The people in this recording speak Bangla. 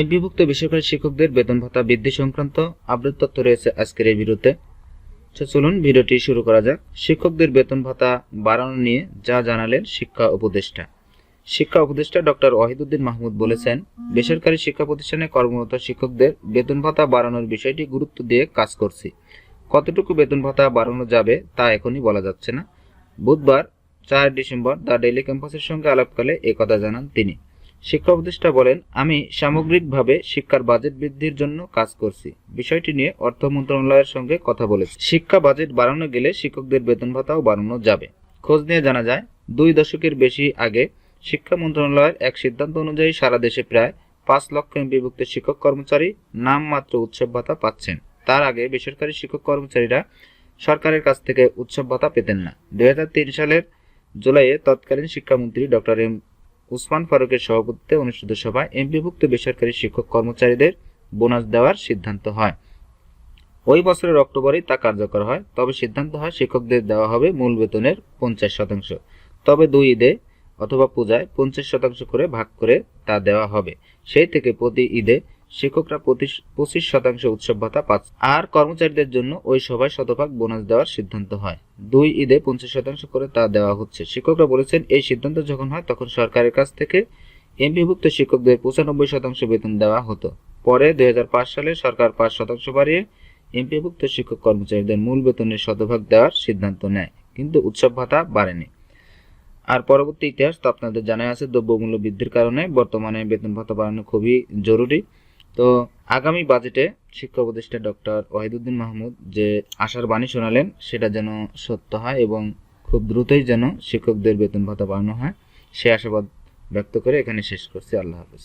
এমপিভুক্ত বেসরকারি শিক্ষকদের বেতন ভাতা বৃদ্ধি সংক্রান্ত আপডেট তথ্য রয়েছে আজকের এই ভিডিওতে। চলুন ভিডিওটি শুরু করা যাক। শিক্ষকদের বেতন ভাতা বাড়ানো নিয়ে যা জানালেন শিক্ষা উপদেষ্টা। শিক্ষা উপদেষ্টা ডক্টর ওয়াহিদুদ্দিন মাহমুদ বলেছেন, বেসরকারি শিক্ষা প্রতিষ্ঠানে কর্মরত শিক্ষকদের বেতন ভাতা বাড়ানোর বিষয়টি গুরুত্ব দিয়ে কাজ করছি। কতটুকু বেতন ভাতা বাড়ানো যাবে তা এখনই বলা যাচ্ছে না। বুধবার, চার ডিসেম্বর দ্য ডেইলি ক্যাম্পাসের সঙ্গে আলাপকালে একথা জানান তিনি। শিক্ষা উপদেষ্টা বলেন, আমি সামগ্রিকভাবে শিক্ষার বাজেট বৃদ্ধির জন্য কাজ করছি। বিষয়টি নিয়ে অর্থ মন্ত্রণালয়ের সঙ্গে কথা বলেছি। শিক্ষা বাজেট বাড়ানো গেলে শিক্ষকদের বেতন ভাতাও বাড়ানো যাবে। খোঁজ নিয়ে জানা যায়, দুই দশকের বেশি আগে শিক্ষা মন্ত্রণালয়ের এক সিদ্ধান্ত অনুযায়ী সারা দেশে প্রায় পাঁচ লক্ষ এমপিভুক্ত শিক্ষক কর্মচারী নামমাত্র উৎসব ভাতা পাচ্ছেন। তার আগে বেসরকারি শিক্ষক কর্মচারীরা সরকারের কাছ থেকে উৎসব ভাতা পেতেন না। দুই সালের জুলাইয়ে তৎকালীন শিক্ষামন্ত্রী ডক্টর এম উসমান ফারুকের সভাপতিত্বে অনুষ্ঠিত সভায় এমপিভুক্ত বেসরকারি শিক্ষক কর্মচারীদের বোনাস দেওয়ার সিদ্ধান্ত হয়। ওই বছরের অক্টোবরেই তা কার্যকর হয়, তবে সিদ্ধান্ত হয় শিক্ষকদের দেওয়া হবে মূল বেতনের পঞ্চাশ শতাংশ। তবে দুই ঈদে অথবা পূজায় পঞ্চাশ শতাংশ করে ভাগ করে তা দেওয়া হবে। সেই থেকে প্রতি ঈদে শিক্ষকরা পঁচিশ শতাংশ উৎসব ভাতা পাচ্ছে আর কর্মচারীদের জন্য ওই সভায় শতভাগ বোনাস দেওয়ার সিদ্ধান্ত হয়। দুই ঈদে পঞ্চাশ শতাংশ করে তা দেওয়া হচ্ছে। শিক্ষকরা বলেছেন, এই সিদ্ধান্ত যখন হয়, তখন সরকারের কাছ থেকে এমপিভুক্ত শিক্ষকদের পঁচানব্বই শতাংশ বেতন দেওয়া হতো। পরে দুই সালে সরকার পাঁচ শতাংশ বাড়িয়ে এমপিভুক্ত শিক্ষক কর্মচারীদের মূল বেতনের শতভাগ দেওয়ার সিদ্ধান্ত নেয়। কিন্তু উৎসব ভাতা বাড়েনি। আর পরবর্তী ইতিহাস তো আপনাদের জানাই আছে, দ্রব্যমূল্য বৃদ্ধির কারণে বর্তমানে বেতন ভাতা বাড়ানো খুবই জরুরি। তো আগামী বাজেটে শিক্ষা উপদেষ্টা ডক্টর ওয়াহিদুদ্দিন মাহমুদ যে আশার বাণী শোনালেন, সেটা যেন সত্য হয় এবং খুব দ্রুতই যেন শিক্ষকদের বেতন ভাতা বাড়ানো হয়, সে আশাবাদ ব্যক্ত করে এখানে শেষ করছি। আল্লাহ হাফেজ।